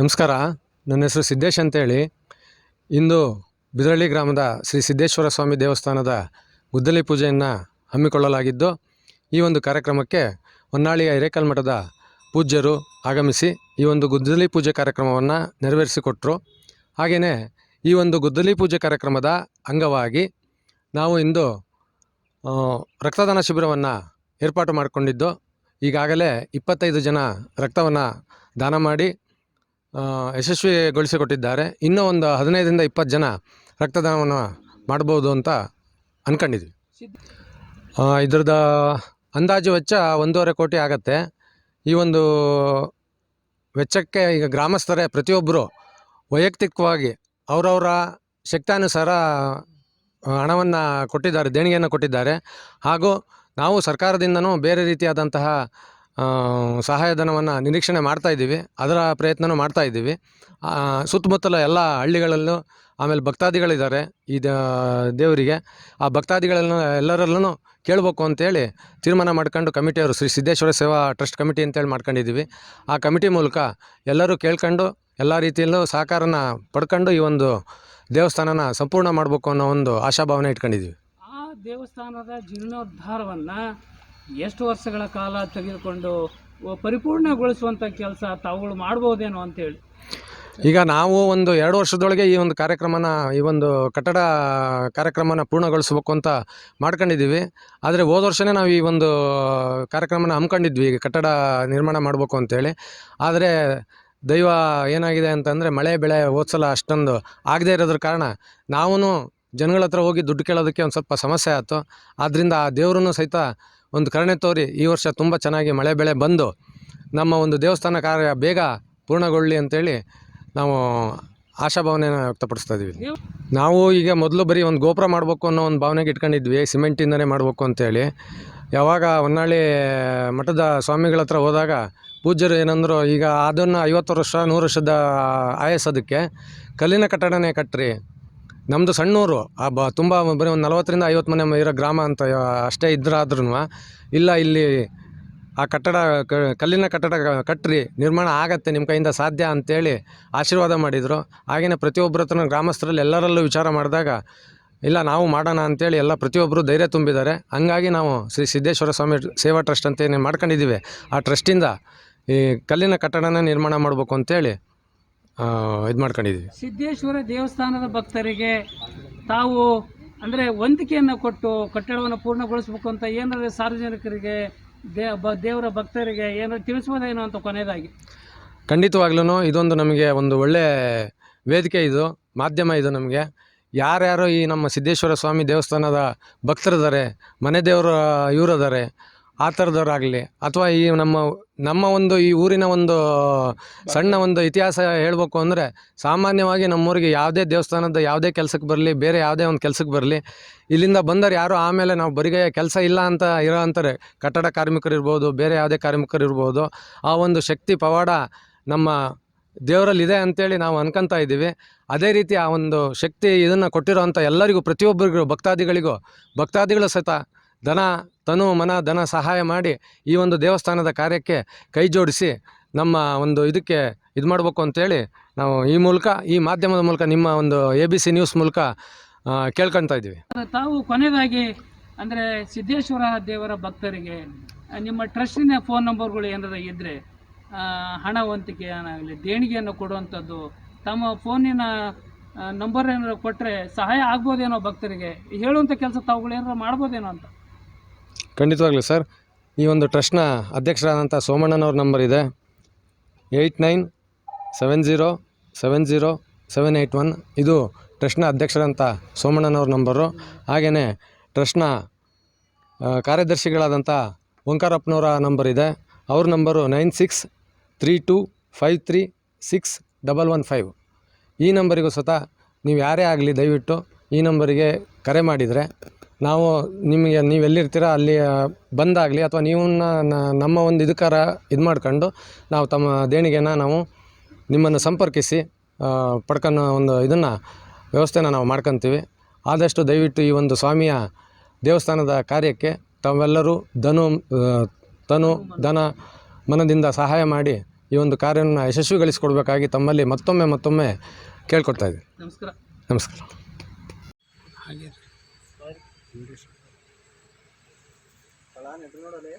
ನಮಸ್ಕಾರ. ನನ್ನ ಹೆಸರು ಸಿದ್ದೇಶ್ ಅಂತೇಳಿ. ಇಂದು ಬಿದರಳ್ಳಿ ಗ್ರಾಮದ ಶ್ರೀ ಸಿದ್ದೇಶ್ವರ ಸ್ವಾಮಿ ದೇವಸ್ಥಾನದ ಗುದ್ದಲಿ ಪೂಜೆಯನ್ನು ಹಮ್ಮಿಕೊಳ್ಳಲಾಗಿದ್ದು, ಈ ಒಂದು ಕಾರ್ಯಕ್ರಮಕ್ಕೆ ಹೊನ್ನಾಳಿಯ ಹಿರೇಕಲ್ ಮಠದ ಪೂಜ್ಯರು ಆಗಮಿಸಿ ಈ ಒಂದು ಗುದ್ದಲಿ ಪೂಜೆ ಕಾರ್ಯಕ್ರಮವನ್ನು ನೆರವೇರಿಸಿಕೊಟ್ರು. ಹಾಗೆಯೇ ಈ ಒಂದು ಗುದ್ದಲಿ ಪೂಜೆ ಕಾರ್ಯಕ್ರಮದ ಅಂಗವಾಗಿ ನಾವು ಇಂದು ರಕ್ತದಾನ ಶಿಬಿರವನ್ನು ಏರ್ಪಾಟು ಮಾಡಿಕೊಂಡಿದ್ದು, ಈಗಾಗಲೇ ಇಪ್ಪತ್ತೈದು ಜನ ರಕ್ತವನ್ನು ದಾನ ಮಾಡಿ ಯಶಸ್ವಿಗೊಳಿಸಿಕೊಟ್ಟಿದ್ದಾರೆ. ಇನ್ನೂ ಒಂದು ಹದಿನೈದರಿಂದ ಇಪ್ಪತ್ತು ಜನ ರಕ್ತದಾನವನ್ನು ಮಾಡ್ಬೋದು ಅಂತ ಅಂದ್ಕೊಂಡಿದ್ವಿ ಇದ್ರದ ಅಂದಾಜು ವೆಚ್ಚ ಒಂದೂವರೆ ಕೋಟಿ ಆಗತ್ತೆ. ಈ ಒಂದು ವೆಚ್ಚಕ್ಕೆ ಈಗ ಗ್ರಾಮಸ್ಥರೇ ಪ್ರತಿಯೊಬ್ಬರು ವೈಯಕ್ತಿಕವಾಗಿ ಅವರವರ ಶಕ್ತಾನುಸಾರ ಹಣವನ್ನು ಕೊಟ್ಟಿದ್ದಾರೆ, ದೇಣಿಗೆಯನ್ನು ಕೊಟ್ಟಿದ್ದಾರೆ. ಹಾಗೂ ನಾವು ಸರ್ಕಾರದಿಂದನೂ ಬೇರೆ ರೀತಿಯಾದಂತಹ ಸಹಾಯಧನವನ್ನು ನಿರೀಕ್ಷಣೆ ಮಾಡ್ತಾ ಇದ್ದೀವಿ. ಅದರ ಪ್ರಯತ್ನನೂ ಮಾಡ್ತಾ ಇದ್ದೀವಿ. ಸುತ್ತಮುತ್ತಲ ಎಲ್ಲ ಹಳ್ಳಿಗಳಲ್ಲೂ ಆಮೇಲೆ ಭಕ್ತಾದಿಗಳಿದ್ದಾರೆ ಈ ದೇವರಿಗೆ. ಆ ಭಕ್ತಾದಿಗಳನ್ನು ಎಲ್ಲರಲ್ಲೂ ಕೇಳಬೇಕು ಅಂತೇಳಿ ತೀರ್ಮಾನ ಮಾಡ್ಕೊಂಡು ಕಮಿಟಿಯವರು ಶ್ರೀ ಸಿದ್ದೇಶ್ವರ ಸೇವಾ ಟ್ರಸ್ಟ್ ಕಮಿಟಿ ಅಂತೇಳಿ ಮಾಡ್ಕೊಂಡಿದ್ದೀವಿ. ಆ ಕಮಿಟಿ ಮೂಲಕ ಎಲ್ಲರೂ ಕೇಳ್ಕೊಂಡು ಎಲ್ಲ ರೀತಿಯಲ್ಲೂ ಸಹಕಾರನ ಪಡ್ಕೊಂಡು ಈ ಒಂದು ದೇವಸ್ಥಾನನ ಸಂಪೂರ್ಣ ಮಾಡಬೇಕು ಅನ್ನೋ ಒಂದು ಆಶಾಭಾವನೆ ಇಟ್ಕೊಂಡಿದ್ದೀವಿ. ಆ ದೇವಸ್ಥಾನದ ಜೀರ್ಣೋದ್ಧಾರವನ್ನ ಎಷ್ಟು ವರ್ಷಗಳ ಕಾಲ ತೆಗೆದುಕೊಂಡು ಪರಿಪೂರ್ಣಗೊಳಿಸುವಂಥ ಕೆಲಸ ತಾವುಗಳು ಮಾಡ್ಬೋದೇನೋ ಅಂತೇಳಿ. ಈಗ ನಾವು ಒಂದು ಎರಡು ವರ್ಷದೊಳಗೆ ಈ ಒಂದು ಕಾರ್ಯಕ್ರಮನ, ಈ ಒಂದು ಕಟ್ಟಡ ಕಾರ್ಯಕ್ರಮನ ಪೂರ್ಣಗೊಳಿಸಬೇಕು ಅಂತ ಮಾಡ್ಕೊಂಡಿದ್ದೀವಿ. ಆದರೆ ಹೋದ ವರ್ಷವೇ ನಾವು ಈ ಒಂದು ಕಾರ್ಯಕ್ರಮನ ಹಮ್ಮಿಕೊಂಡಿದ್ವಿ, ಈಗ ಕಟ್ಟಡ ನಿರ್ಮಾಣ ಮಾಡಬೇಕು ಅಂತೇಳಿ. ಆದರೆ ದೈವ ಏನಾಗಿದೆ ಅಂತಂದರೆ ಮಳೆ ಬೆಳೆ ಹೋದ ಸಲ ಅಷ್ಟೊಂದು ಆಗದೇ ಇರೋದ್ರ ಕಾರಣ ನಾವೂ ಜನಗಳ ಹತ್ರ ಹೋಗಿ ದುಡ್ಡು ಕೇಳೋದಕ್ಕೆ ಒಂದು ಸ್ವಲ್ಪ ಸಮಸ್ಯೆ ಆಯಿತು. ಆದ್ದರಿಂದ ಆ ದೇವ್ರೂ ಸಹಿತ ಒಂದು ಕರುಣೆ ತೋರಿ ಈ ವರ್ಷ ತುಂಬ ಚೆನ್ನಾಗಿ ಮಳೆ ಬೆಳೆ ಬಂದು ನಮ್ಮ ಒಂದು ದೇವಸ್ಥಾನ ಕಾರ್ಯ ಬೇಗ ಪೂರ್ಣಗೊಳ್ಳಿ ಅಂತೇಳಿ ನಾವು ಆಶಾಭಾವನೆಯನ್ನು ವ್ಯಕ್ತಪಡಿಸ್ತಾ ಇದ್ದೀವಿ ನಾವು? ಈಗ ಮೊದಲು ಬರೀ ಒಂದು ಗೋಪುರ ಮಾಡಬೇಕು ಅನ್ನೋ ಒಂದು ಭಾವನೆಗೆ ಇಟ್ಕೊಂಡಿದ್ವಿ ಸಿಮೆಂಟಿಂದನೇ ಮಾಡಬೇಕು ಅಂತೇಳಿ. ಯಾವಾಗ ಹೊನ್ನಾಳಿ ಮಠದ ಸ್ವಾಮಿಗಳ ಹತ್ರ ಹೋದಾಗ ಪೂಜ್ಯರು ಏನಂದ್ರು ಈಗ ಅದನ್ನು ಐವತ್ತು ವರ್ಷ ನೂರು ವರ್ಷದ ಆಯಸ್ಸೋದಕ್ಕೆ ಕಲ್ಲಿನ ಕಟ್ಟಡನೇ ಕಟ್ರಿ ನಮ್ಮದು ಸಣ್ಣೂರು, ಆ ಬ ತುಂಬ ಬರೀ ಒಂದು ನಲವತ್ತರಿಂದ ಐವತ್ತು ಮನೆ ಇರೋ ಗ್ರಾಮ ಅಂತ ಅಷ್ಟೇ ಇದ್ರಾದ್ರೂ ಇಲ್ಲ ಇಲ್ಲಿ ಆ ಕಟ್ಟಡ ಕಲ್ಲಿನ ಕಟ್ಟಡ ಕಟ್ಟ್ರಿ ನಿರ್ಮಾಣ ಆಗತ್ತೆ ನಿಮ್ಮ ಕೈಯಿಂದ ಸಾಧ್ಯ ಅಂತೇಳಿ ಆಶೀರ್ವಾದ ಮಾಡಿದರು. ಹಾಗೆಯೇ ಪ್ರತಿಯೊಬ್ಬರ ಹತ್ರ ಗ್ರಾಮಸ್ಥರಲ್ಲಿ ಎಲ್ಲರಲ್ಲೂ ವಿಚಾರ ಮಾಡಿದಾಗ, ಇಲ್ಲ ನಾವು ಮಾಡೋಣ ಅಂತೇಳಿ ಎಲ್ಲ ಪ್ರತಿಯೊಬ್ಬರು ಧೈರ್ಯ ತುಂಬಿದ್ದಾರೆ. ಹಂಗಾಗಿ ನಾವು ಶ್ರೀ ಸಿದ್ದೇಶ್ವರ ಸ್ವಾಮಿ ಸೇವಾ ಟ್ರಸ್ಟ್ ಅಂತ ಮಾಡ್ಕೊಂಡಿದ್ದೀವಿ. ಆ ಟ್ರಸ್ಟಿಂದ ಈ ಕಲ್ಲಿನ ಕಟ್ಟಡನ ನಿರ್ಮಾಣ ಮಾಡಬೇಕು ಅಂತೇಳಿ ಇದು ಮಾಡ್ಕೊಂಡಿದ್ದೀವಿ ಸಿದ್ದೇಶ್ವರ ದೇವಸ್ಥಾನದ ಭಕ್ತರಿಗೆ ತಾವು ಅಂದರೆ ವಂತಿಕೆಯನ್ನು ಕೊಟ್ಟು ಕಟ್ಟಡವನ್ನು ಪೂರ್ಣಗೊಳಿಸಬೇಕು ಅಂತ ಏನಾದರೂ ಸಾರ್ವಜನಿಕರಿಗೆ ದೇ ಬ ದೇವರ ಭಕ್ತರಿಗೆ ಏನಾದ್ರು ತಿಳಿಸ್ಬೋದೇನೋ ಅಂತ ಕೊನೆಯದಾಗಿ. ಖಂಡಿತವಾಗ್ಲೂ ಇದೊಂದು ನಮಗೆ ಒಂದು ಒಳ್ಳೆ ವೇದಿಕೆ ಇದು ಮಾಧ್ಯಮ ಇದು ನಮಗೆ. ಯಾರ್ಯಾರು ಈ ನಮ್ಮ ಸಿದ್ದೇಶ್ವರ ಸ್ವಾಮಿ ದೇವಸ್ಥಾನದ ಭಕ್ತರಿದ್ದಾರೆ ಮನೆ ದೇವರು ಇವರಿದ್ದಾರೆ ಆ ಥರದವರಾಗಲಿ ಅಥವಾ ಈ ನಮ್ಮ ನಮ್ಮ ಒಂದು ಈ ಊರಿನ ಒಂದು ಸಣ್ಣ ಒಂದು ಇತಿಹಾಸ ಹೇಳಬೇಕು ಅಂದರೆ ಸಾಮಾನ್ಯವಾಗಿ ನಮ್ಮೂರಿಗೆ ಯಾವುದೇ ದೇವಸ್ಥಾನದ ಯಾವುದೇ ಕೆಲಸಕ್ಕೆ ಬರಲಿ, ಬೇರೆ ಯಾವುದೇ ಒಂದು ಕೆಲಸಕ್ಕೆ ಬರಲಿ, ಇಲ್ಲಿಂದ ಬಂದರೆ ಯಾರು ಆಮೇಲೆ ನಾವು ಬರಿಗೆ ಕೆಲಸ ಇಲ್ಲ ಅಂತ ಇರೋ ಅಂತಾರೆ. ಕಟ್ಟಡ ಕಾರ್ಮಿಕರು ಇರ್ಬೋದು, ಬೇರೆ ಯಾವುದೇ ಕಾರ್ಮಿಕರು ಇರ್ಬೋದು, ಆ ಒಂದು ಶಕ್ತಿ, ಪವಾಡ ನಮ್ಮ ದೇವರಲ್ಲಿದೆ ಅಂತೇಳಿ ನಾವು ಅನ್ಕೊಂತ ಇದ್ದೀವಿ. ಅದೇ ರೀತಿ ಆ ಒಂದು ಶಕ್ತಿ ಇದನ್ನು ಕೊಟ್ಟಿರೋವಂಥ ಎಲ್ಲರಿಗೂ, ಪ್ರತಿಯೊಬ್ಬರಿಗೂ, ಭಕ್ತಾದಿಗಳಿಗೂ, ಭಕ್ತಾದಿಗಳು ಸಹಿತ ಧನ ತನು, ಮನ ಧನ ಸಹಾಯ ಮಾಡಿ ಈ ಒಂದು ದೇವಸ್ಥಾನದ ಕಾರ್ಯಕ್ಕೆ ಕೈ ಜೋಡಿಸಿ ನಮ್ಮ ಒಂದು ಇದಕ್ಕೆ ಇದು ಮಾಡಬೇಕು ಅಂತೇಳಿ ನಾವು ಈ ಮೂಲಕ, ಈ ಮಾಧ್ಯಮದ ಮೂಲಕ, ನಿಮ್ಮ ಒಂದು ಎ ಬಿ ಸಿ ನ್ಯೂಸ್ ಮೂಲಕ ಕೇಳ್ಕೊತಾ ಇದ್ದೀವಿ. ತಾವು ಕೊನೆಯದಾಗಿ ಅಂದರೆ ಸಿದ್ದೇಶ್ವರ ದೇವರ ಭಕ್ತರಿಗೆ, ನಿಮ್ಮ ಟ್ರಸ್ಟಿನ ಫೋನ್ ನಂಬರ್ಗಳು ಏನಾದರೂ ಇದ್ದರೆ ಹಣ ಏನಾಗಲಿ ದೇಣಿಗೆಯನ್ನು ಕೊಡುವಂಥದ್ದು, ತಮ್ಮ ಫೋನಿನ ನಂಬರ್ ಏನಾದ್ರು ಕೊಟ್ಟರೆ ಸಹಾಯ ಆಗ್ಬೋದೇನೋ ಭಕ್ತರಿಗೆ, ಹೇಳುವಂಥ ಕೆಲಸ ತಾವುಗಳು ಮಾಡ್ಬೋದೇನೋ ಅಂತ. ಖಂಡಿತವಾಗ್ಲೂ ಸರ್. ಈ ಒಂದು ಟ್ರಸ್ಟ್ನ ಅಧ್ಯಕ್ಷರಾದಂಥ ಸೋಮಣ್ಣನವ್ರ ನಂಬರ್ ಇದೆ. Eight nine seven zero seven zero seven eight one. ಇದು ಟ್ರಸ್ಟ್ನ ಅಧ್ಯಕ್ಷರಂಥ ಸೋಮಣ್ಣನವ್ರ ನಂಬರು. ಹಾಗೆಯೇ ಟ್ರಸ್ಟ್ನ ಕಾರ್ಯದರ್ಶಿಗಳಾದಂಥ ಓಂಕಾರಪ್ಪನವರ ನಂಬರ್ ಇದೆ. ಅವ್ರ number nine six three two five three six double one five. ಈ ನಂಬರಿಗೂ ಸ್ವತಃ ನೀವು ಯಾರೇ ಆಗಲಿ ದಯವಿಟ್ಟು ಈ ನಂಬರಿಗೆ ಕರೆ ಮಾಡಿದರೆ ನಾವು ನಿಮಗೆ ನೀವು ಎಲ್ಲಿರ್ತೀರ ಅಲ್ಲಿ ಬಂದಾಗಲಿ ಅಥವಾ ನೀವು ನಮ್ಮ ಒಂದು ಇದಕ್ಕಾರ ಇದು ಮಾಡ್ಕೊಂಡು ನಾವು ತಮ್ಮ ದೇಣಿಗೆನ ನಾವು ನಿಮ್ಮನ್ನು ಸಂಪರ್ಕಿಸಿ ಆ, ಒಂದು ಇದನ್ನು ವ್ಯವಸ್ಥೆನ ನಾವು ಮಾಡ್ಕೊತೀವಿ. ಆದಷ್ಟು ದಯವಿಟ್ಟು ಈ ಒಂದು ಸ್ವಾಮಿಯ ದೇವಸ್ಥಾನದ ಕಾರ್ಯಕ್ಕೆ ತಾವೆಲ್ಲರೂ ಧನು ತನು ಧನ ಮನದಿಂದ ಸಹಾಯ ಮಾಡಿ ಈ ಒಂದು ಕಾರ್ಯವನ್ನು ಯಶಸ್ವಿಗೊಳಿಸಿಕೊಡ್ಬೇಕಾಗಿ ತಮ್ಮಲ್ಲಿ ಮತ್ತೊಮ್ಮೆ ಮತ್ತೊಮ್ಮೆ ಕೇಳ್ಕೊಡ್ತಾ ಇದ್ದೀನಿ. ನಮಸ್ಕಾರ. ನಮಸ್ಕಾರ. ಅಲ್ಲ ನೆಟ್ಟು ನೋಡಲೇ